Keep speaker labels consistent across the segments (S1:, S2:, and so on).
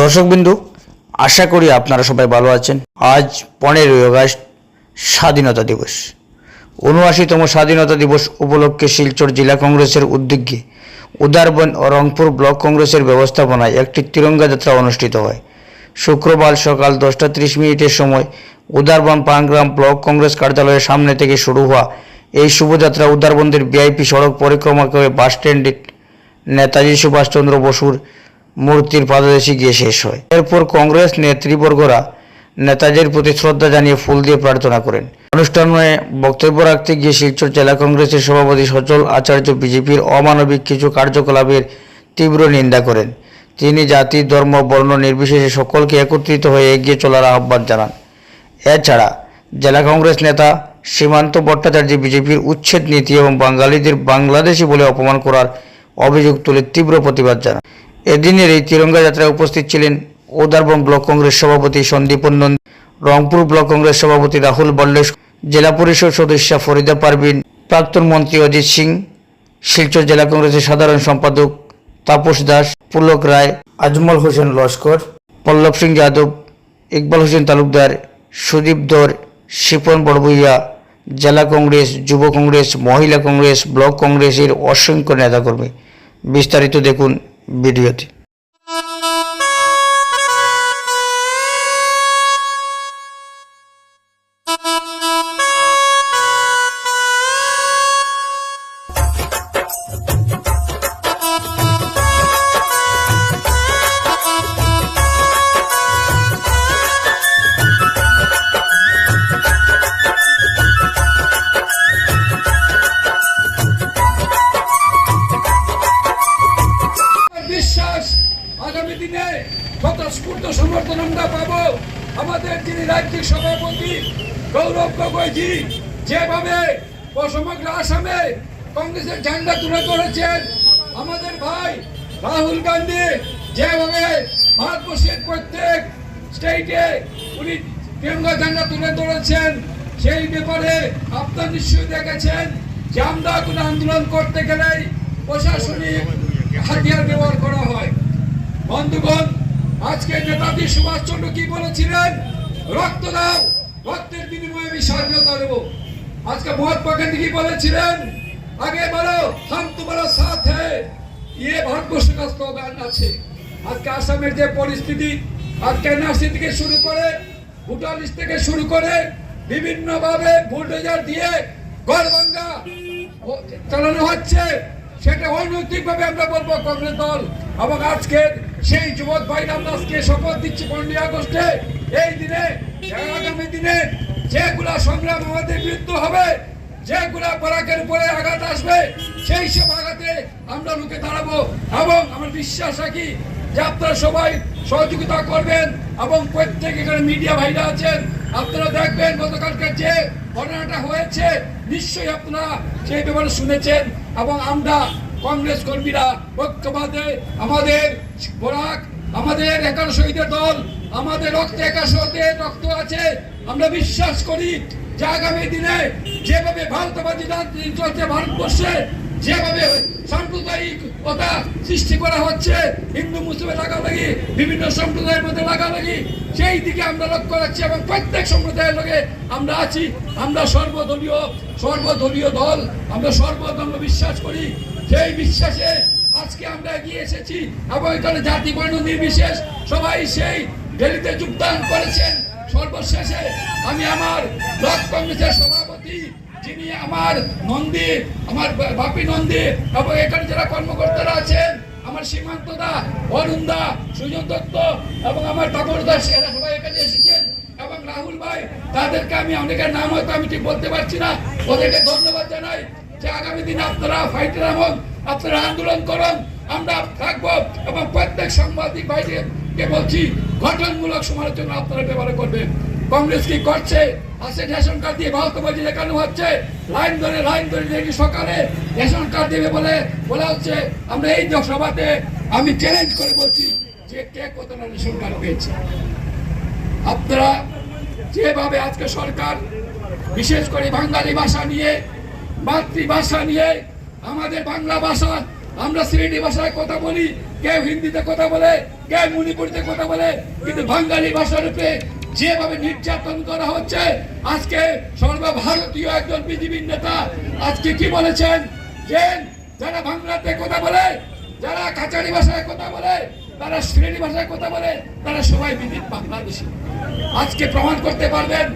S1: দর্শকবিন্দু, আশা করি আপনারা সবাই ভালো আছেন। আজ পনেরোই আগস্ট, স্বাধীনতা দিবস। উনআশিতম স্বাধীনতা দিবস উপলক্ষে শিলচর জেলা কংগ্রেসের উদ্যোগে উদারবন ও রংপুর ব্লক কংগ্রেসের ব্যবস্থাপনায় একটি তিরঙ্গা যাত্রা অনুষ্ঠিত হয়। শুক্রবার সকাল দশটা ত্রিশ মিনিটের সময় উদারবন পানগ্রাম ব্লক কংগ্রেস কার্যালয়ের সামনে থেকে শুরু হওয়া এই শুভযাত্রা উদারবন্দের ভিআইপি সড়ক পরিক্রমা করে বাস স্ট্যান্ডে নেতাজি সুভাষচন্দ্র বসুর মূর্তির পাদদেশে গিয়ে শেষ হয়। এরপর কংগ্রেস নেতৃবর্গরা নেতাজির প্রতি শ্রদ্ধা জানিয়ে ফুল দিয়ে প্রার্থনা করেন। অনুষ্ঠানে বক্তব্য রাখতে গিয়ে শিলচর জেলা কংগ্রেসের সভাপতি সচল আচার্য বিজেপির অমানবিক কিছু কার্যকলাপের তীব্র নিন্দা করেন। তিনি জাতি, ধর্ম, বর্ণ নির্বিশেষে সকলকে একত্রিত হয়ে এগিয়ে চলার আহ্বান জানান। এছাড়া জেলা কংগ্রেস নেতা সীমান্ত ভট্টাচার্য বিজেপির উচ্ছেদ নীতি এবং বাঙালিদের বাংলাদেশি বলে অপমান করার অভিযোগ তুলে তীব্র প্রতিবাদ জানান। এদিনের এই তিরঙ্গা যাত্রায় উপস্থিত ছিলেন উদারবন ব্লক কংগ্রেস সভাপতি সন্দীপন নন্দী, রংপুর ব্লক কংগ্রেস সভাপতি রাহুল বল্লেশ, জেলা পরিষদ সদস্যা ফরিদা পারভিন, প্রাক্তন মন্ত্রী অজিত সিং, শিলচর জেলা কংগ্রেসের সাধারণ সম্পাদক তাপস দাস, পুলক রায়, আজমল হোসেন লস্কর, পল্লব সিং যাদব, ইকবাল হোসেন তালুকদার, সুদীপ দর, শিপন বড়বুইয়া জেলা কংগ্রেস, যুব কংগ্রেস, মহিলা কংগ্রেস, ব্লক কংগ্রেসের অসংখ্য নেতাকর্মী। বিস্তারিত দেখুন ভিডিওতে
S2: গৌরব গগৈজি যেভাবে সমগ্র আসামে কংগ্রেসের ঝান্ডা তুলে ধরেছেন, আমাদের ভাই রাহুল গান্ধী যেভাবে ভারতবর্ষের প্রত্যেক স্টেটে উনি তিরঙ্গা ঝান্ডা তুলে ধরেছেন, সেই ব্যাপারে আপনার নিশ্চয়ই দেখেছেন যে আমরা কোনো আন্দোলন করতে গেলেই প্রশাসনিক হাতিয়ার ব্যবহার করা হয়। বন্ধুগণ আজকে নেতাজি সুভাষচন্দ্র কি বলেছিলেন? রক্ত দাও রক্তের বিনিময়ে আমি স্বাধীনতা দেব আজকে মহাত্মা গান্ধী কি বলেছিলেন? আগে বলো হাম তোমার সাথ। হ্যায় ইয়ে ভারতবর্ষ স্লোগান আছে। আজকে আসামের যে পরিস্থিতি, আজকে এনআরসি থেকে শুরু করে ভুটান থেকে শুরু করে বিভিন্ন ভাবে বুলডোজার দিয়ে গড়ভাঙ্গা চালানো হচ্ছে, সেটা অনৈতিক ভাবে আমরা বলব কংগ্রেস দল। এবং আজকে সেই যুবক ভাইরা আমরা আজকে শপথ দিচ্ছি পনেরোই আগস্টে। এই দিনে আগামী দিনে যেগুলা সংগ্রাম আমাদের বিরুদ্ধে হবে, যেগুলা পরাকের উপরে আঘাত আসবে, সেই সব আঘাতে আমরা রুখে দাঁড়াবো এবং আমার বিশ্বাস রাখি যে আপনারা সবাই সহযোগিতা করবেন এবং প্রত্যেক এখানে মিডিয়া ভাইরা আছেন, আপনারা দেখবেন গতকালকে যে ঘটনাটা হয়েছে, নিশ্চয়ই আপনারা সেই ব্যাপারে শুনেছেন এবং আমরা কংগ্রেস কর্মীরা ঐক্যবাদে আমাদের বরাক আমাদের একার শহীদের দল, আমাদের রক্তে একার শহীদের রক্ত আছে। আমরা বিশ্বাস করি যে আগামী দিনে যেভাবে ভারতবাদী রাজনীতি চলছে ভারতবর্ষে, যেভাবে সাম্প্রদায়িকতা সৃষ্টি করা হচ্ছে, হিন্দু মুসলিমের লাগালাগি বিভিন্ন সম্প্রদায়ের মধ্যে লাগালাগি সেই দিকে আমরা লক্ষ্য রাখছি এবং প্রত্যেক সম্প্রদায়ের লোকে আমরা আছি। আমরা সর্বদলীয় সর্বদলীয় দল, আমরা সর্বধর্ম বিশ্বাস করি। সেই বিশ্বাসে আজকে আমরা এগিয়ে এসেছি। এবং এখানে জাতি বর্ণ নির্বিশেষ সবাই সেই র্যালিতে যোগদান করেছেন। সর্বশেষে আমি আমার ব্লক কংগ্রেসের সভাপতি, যিনি আমার নন্দী, আমার বাপি নন্দী এবং এখানে যারা কর্মকর্তারা আছেন, আমার সীমান্ত দা, অরুণ দা, সুজন দত্ত এবং আমার তাপর দাস, এরা সবাই এখানে এসেছেন। এবং রাহুল ভাই, তাদেরকে আমি অনেকের নাম হয়তো আমি ঠিক বলতে পারছি না। ওদেরকে ধন্যবাদ জানাই যে আগামী দিনে আপনারা ফাইটার এবং আপনারা আন্দোলন করুন, আমরা থাকব এবং প্রত্যেক সাংবাদিক ভাইদেরকে বলছি, গঠনমূলক সমালোচনা আপনারা ব্যবহার করবেন। কংগ্রেস কি করছে? আছে রেশন কার্ড দিয়ে ভারতবাজি দেখানো হচ্ছে? লাইন ধরে লাইন ধরে দেখি সকালে রেশন কার্ড দেবে বলে বলা হচ্ছে। আমরা এই সভাতে আমি চ্যালেঞ্জ করে বলছি যে কে কত না রেশন কার্ড পেয়েছে। আপনারা যেভাবে আজকে সরকার, বিশেষ করে বাঙালি ভাষা নিয়ে, মাতৃভাষা নিয়ে আমাদের বাংলা ভাষা, আমরা শ্রেণি ভাষায় কথা বলি, কেউ হিন্দিতে কথা বলে, কেউ মণিপুরিতে কথা বলে, কিন্তু বাঙালি ভাষার উপরে যেভাবে নির্যাতন করা হচ্ছে, আজকে সর্বভারতীয় একজন বিজেপির নেতা আজকে কি বলেছেন? যে যারা বাংলাতে কথা বলে, যারা কাচারি ভাষায় কথা বলে, তারা শ্রেণি ভাষায় কথা বলে, তারা সবাই বিদিত বাংলাদেশি। আজকে প্রমাণ করতে পারবেন,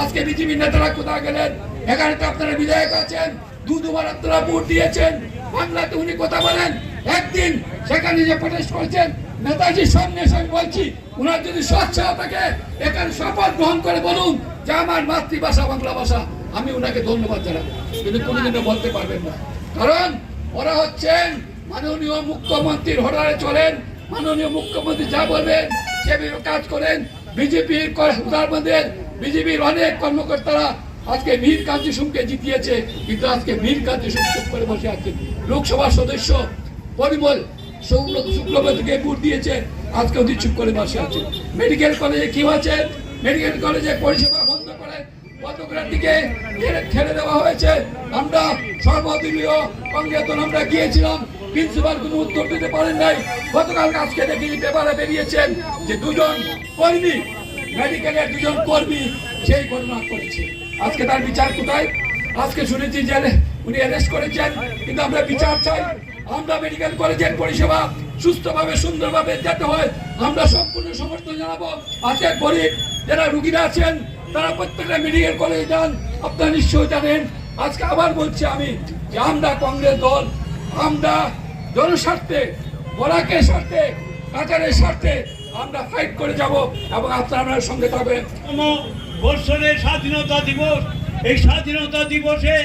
S2: আজকে বিজেপি নেতারা কোথাও গেলেন? এখানে তো আপনারা বিধায়ক আছেন দু দুবার আপনারা ভোট দিয়েছেন, বাংলাতে উনি কথা বলেন। একদিন সেখানে যে প্রটেস্ট করছেন, নেতাজির সামনে এসে বলছি, উনার যদি স্বচ্ছ থাকে, এখানে শপথ গ্রহণ করে বলুন যে আমার মাতৃভাষা বাংলা ভাষা, আমি ওনাকে ধন্যবাদ জানাব। কিন্তু কোনোদিনও বলতে পারবেন না। কারণ ওরা হচ্ছেন মাননীয় মুখ্যমন্ত্রীর হরারে চলেন, মাননীয় মুখ্যমন্ত্রী যা বলবেন, সেভাবে কাজ করেন। বিজেপির প্রধানমন্ত্রীর বিজেপির অনেক কর্মকর্তারা আজকে মীর কান্তি সুমকে জিতিয়েছে, কিন্তু আজকে মীর কান্তি সুম চুপ করে বসে আছেন লোকসভার সদস্য পরিমল শুক্লবতীকে ভোট দিয়েছে, আজকে উনি চুপ করে বসে আছে। মেডিকেল কলেজে কি হয়েছে? মেডিকেল কলেজে পরিষেবা বন্ধ করে দেওয়া হয়েছে। আমরা আমরা গিয়েছিলাম। কোনো উত্তর দিতে পারেন নাই। যে দুজন কর্মী, মেডিকেলের দুজন কর্মী সেই ঘটনা করেছে আজকে তার বিচার কোথায়? আজকে শুনেছি যে উনি অ্যারেস্ট করেছেন, কিন্তু আমরা বিচার চাই। আমরা মেডিকেল কলেজের পরিষেবা সুস্থভাবে, সুন্দরভাবে যেতে হয়, আমরা সম্পূর্ণ সমর্থন জানাব। আজকে গরিব যারা রুগীরা আছেন, তারা প্রত্যেকটা মেডিকেল কলেজে যান, আপনারা নিশ্চয়ই জানেন। আজকে আবার বলছি আমি যে আমরা কংগ্রেস দল, আমরা জনস্বার্থে বরাকের স্বার্থে কাতারের স্বার্থে আমরা ফাইট করে যাব এবং আপনারা সঙ্গে থাকবেন।
S3: বৎসরের স্বাধীনতা দিবস। এই স্বাধীনতা দিবসে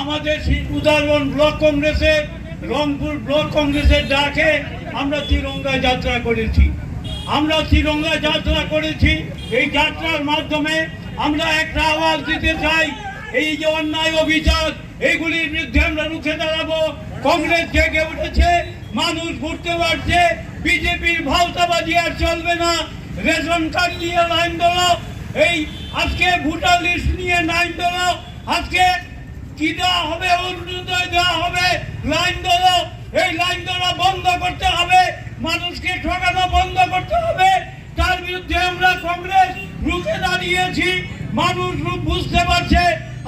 S3: আমাদের উদাহরণ ব্লক কংগ্রেসে, রংপুর ব্লক কংগ্রেসের ডাকে আমরা তিরঙ্গা যাত্রা করেছি। আমরা তিরঙ্গা যাত্রা করেছি। এই যাত্রার মাধ্যমে আমরা একটা আওয়াজ দিতে চাই। এই যে অন্যায় অভিযোগ এইগুলির বিরুদ্ধে আমরা রুখে দাঁড়াবো। কংগ্রেস জেগে উঠেছে, মানুষ ঘুরতে পারছে, বিজেপির ভাওতাবাজি আর চলবে না। রেশন কার্ড নিয়ে লাইন দোলো এই, আজকে ভোটার লিস্ট নিয়ে লাইন দোলো আজকে কি দেওয়া হবে? অরুণোদয় দেওয়া হবে। লাইন দোলো এই লাইন দোলা বন্ধ করতে হবে। মানুষকে ঠকানো বন্ধ করতে হবে। তার বিরুদ্ধে আমরা কংগ্রেস রুখে দাঁড়িয়েছি। মানুষ রূপ বুঝতে পারছে।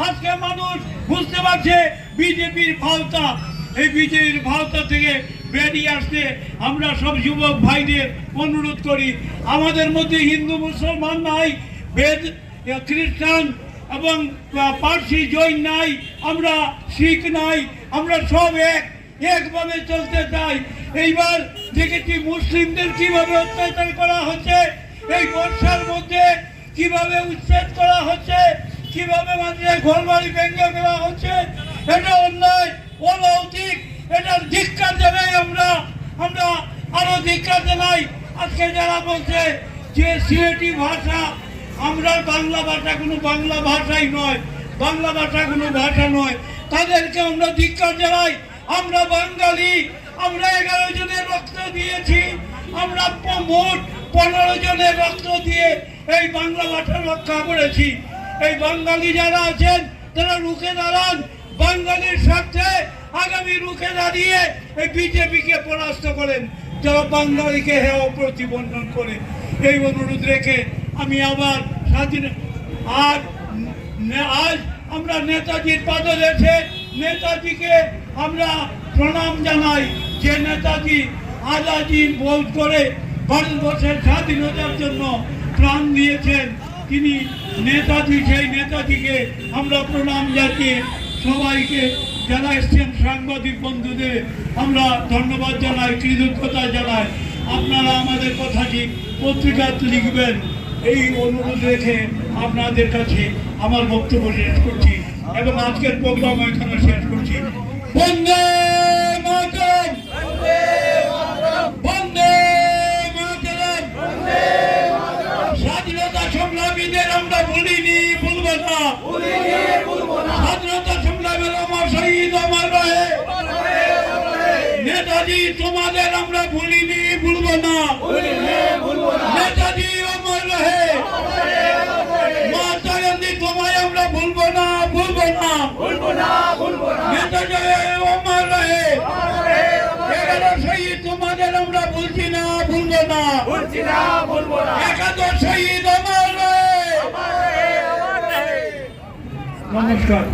S3: আজকে মানুষ বুঝতে পারছে বিজেপির ভাওতা। এই বিজেপির ভাওতা থেকে বেরিয়ে আসতে আমরা সব যুবক ভাইদের অনুরোধ করি। আমাদের মধ্যে হিন্দু, মুসলমান নাই। বেদ খ্রিস্টান এবং পার্সি জৈন নাই, আমরা শিখ নাই, আমরা সব এক, একভাবে চলতে চাই। এইবার দেখেছি মুসলিমদের কীভাবে অত্যাচার করা হচ্ছে, এই বর্ষার মধ্যে কীভাবে উচ্ছেদ করা হচ্ছে, কীভাবে মানুষের ঘর বাড়ি ভেঙে দেওয়া হচ্ছে, এটা অন্যায় অনৈতিক এটার ধিক্কার জানাই আমরা আমরা আরও ধিক্কার জানাই আজকে যারা বলছে যে সিলেটি ভাষা আমরা বাংলা ভাষা কোনো বাংলা ভাষাই নয়, বাংলা ভাষা কোনো ভাষা নয়। তাদেরকে আমরা ধিক্কার জানাই, আমরা বাঙালি, আমরা এগারো জনের রক্ত দিয়েছি, আমরা মোট পনেরো জনের রক্ত দিয়ে এই বাংলা ভাষা রক্ষা করেছি। এই বাঙালি যারা আছেন, তারা রুখে দাঁড়ান, বাঙালির স্বার্থে আগামী রুখে দাঁড়িয়ে এই বিজেপিকে পরাস্ত করেন, যারা বাঙালিকে হেয় প্রতিবন্ধন করে। এই অনুরোধ রেখে আমি আবার স্বাধীন আর আজ আমরা নেতাজির পাদদেশে নেতাজিকে আমরা প্রণাম জানাই যে নেতাজি আজাদি বোধ করে ভারতবর্ষের স্বাধীনতার জন্য প্রাণ দিয়েছেন। তিনি নেতাজি, সেই নেতাজিকে আমরা প্রণাম জানিয়ে সবাইকে যারা এসছেন সাংবাদিক বন্ধুদের আমরা ধন্যবাদ জানাই, কৃতজ্ঞতা জানাই। আপনারা আমাদের কথাটি পত্রিকাতে লিখবেন। এই অনুরোধ রেখে আপনাদের কাছে আমার বক্তব্য শেষ করছি এবং আজকের প্রোগ্রাম এখানে শেষ করছি। নেতাজি, তোমাদের আমরা ভুলিনি, ভুলবো না। নেতাজি আমার রহে মহাত্মা গান্ধী তোমায় আমরা ভুলবো না ভুলবো না। নেতাজি আমার রহে। এগারো শহীদ তোমাদের আমরা ভুলবো না। একাদশ শহীদ আমার নমস্কার।